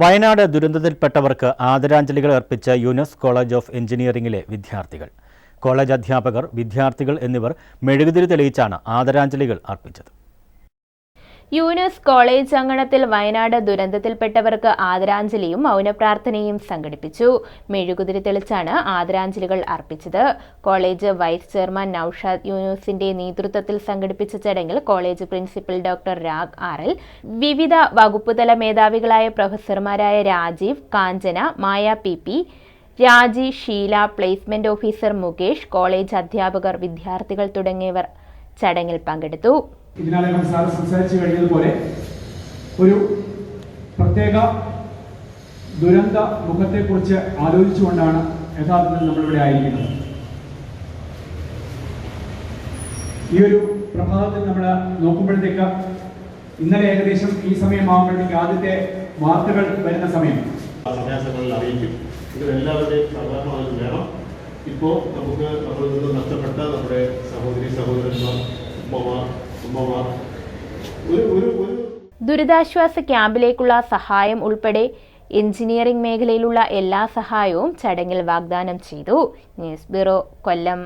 വയനാട് ദുരന്തത്തിൽപ്പെട്ടവർക്ക് ആദരാഞ്ജലികൾ അർപ്പിച്ച Yunus college of എഞ്ചിനീയറിംഗിലെ വിദ്യാർത്ഥികൾ. കോളേജ് അധ്യാപകർ വിദ്യാർത്ഥികൾ എന്നിവർ മെഴുകുതിരി തെളിയിച്ചാണ് ആദരാഞ്ജലികൾ അർപ്പിച്ചത്. യൂനസ് കോളേജ് അങ്കണത്തിൽ വയനാട് ദുരന്തത്തിൽപ്പെട്ടവർക്ക് ആദരാഞ്ജലിയും മൗനപ്രാർത്ഥനയും സംഘടിപ്പിച്ചു. മെഴുകുതിരി തെളിച്ചാണ് ആദരാഞ്ജലികൾ അർപ്പിച്ചത്. കോളേജ് വൈസ് ചെയർമാൻ നൌഷാദ് യൂനുസിന്റെ നേതൃത്വത്തിൽ സംഘടിപ്പിച്ച ചടങ്ങിൽ college principal doctor Rag R L വിവിധ വകുപ്പുതല മേധാവികളായ പ്രൊഫസർമാരായ Rajeev Kanchana Maya P P Raji Sheela placement officer Mukesh college അധ്യാപകർ വിദ്യാർത്ഥികൾ തുടങ്ങിയവർ ചടങ്ങിൽ പങ്കെടുത്തു. ഇതിനകം സാർ സംസാരിച്ചു കഴിഞ്ഞതുപോലെ ഒരു പ്രത്യേക ദുരന്ത മുഖത്തെക്കുറിച്ച് ആലോചിച്ചുകൊണ്ടാണ് യഥാർത്ഥത്തിൽ നമ്മളിവിടെ ആയിരിക്കുന്നത്. ഈ ഒരു പ്രഭാതത്തിൽ നമ്മൾ നോക്കുമ്പോഴത്തേക്ക് ഇന്നലെ ഏകദേശം ഈ സമയമാകുമ്പോഴത്തേക്ക് ആദ്യത്തെ വാർത്തകൾ വരുന്ന സമയം. അറിയിക്കും. ഇത് എല്ലാവരുടെയും സഹകരണം അതിന് വേണം. ഇപ്പോൾ നമുക്ക് നമ്മൾ നിന്ന് നഷ്ടപ്പെട്ട നമ്മുടെ സഹോദരി സഹോദരന്മാർ ഉമ്മമാർ ഉമ്മമാർ ഒരു ഒരു ഒരു ദുരിതാശ്വാസ ക്യാമ്പിലേക്കുള്ള സഹായം ഉൾപ്പെടെ എഞ്ചിനീയറിംഗ് മേഖലയിലുള്ള എല്ലാ സഹായവും ചടങ്ങിൽ വാഗ്ദാനം ചെയ്തു. News bureau Kollam.